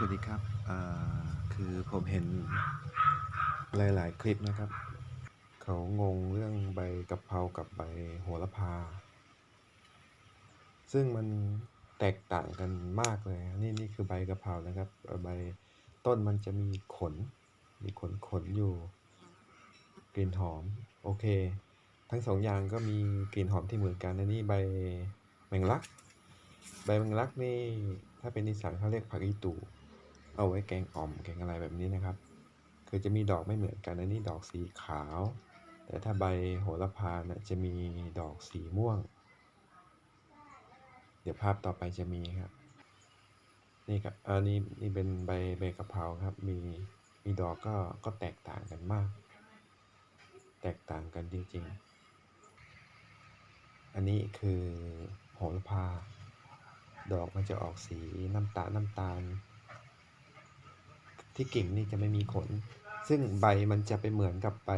สวัสดีครับคือผมเห็นหลาย ๆ คลิปนะครับ เขางงเรื่องใบกะเพรากับใบโหระพา ซึ่งมันแตกต่างกันมากเลย นี่นี่คือใบกะเพรานะครับ ใบต้นมันจะมีขน มีขนขนอยู่ กลิ่นหอม โอเค ทั้งสองอย่างก็มีกลิ่นหอมที่เหมือนกันอันนี้ใบแมงลัก ใบแมงลักนี่ถ้าเป็นอีสานเขาเรียกผักอีตู เอาไว้แกงอ่อมแกงอะไรแบบนี้นะครับ คือจะมีดอกไม่เหมือนกันอันนี้ดอกสีขาว แต่ถ้าใบโหระพานะจะมีดอกสีม่วง เดี๋ยวภาพต่อไปจะมีครับนี่ครับอันนี้นี่เป็นใบใบกะเพราครับ มีมีดอกก็ก็แตกต่างกันมาก แตกต่างกันจริงๆ อันนี้คือโหระพา ดอกมันจะออกสีน้ำตาลน้ำตาล ที่กิ่งนี่จะไม่มีขน ซึ่งใบมันจะไปเหมือนกับใบ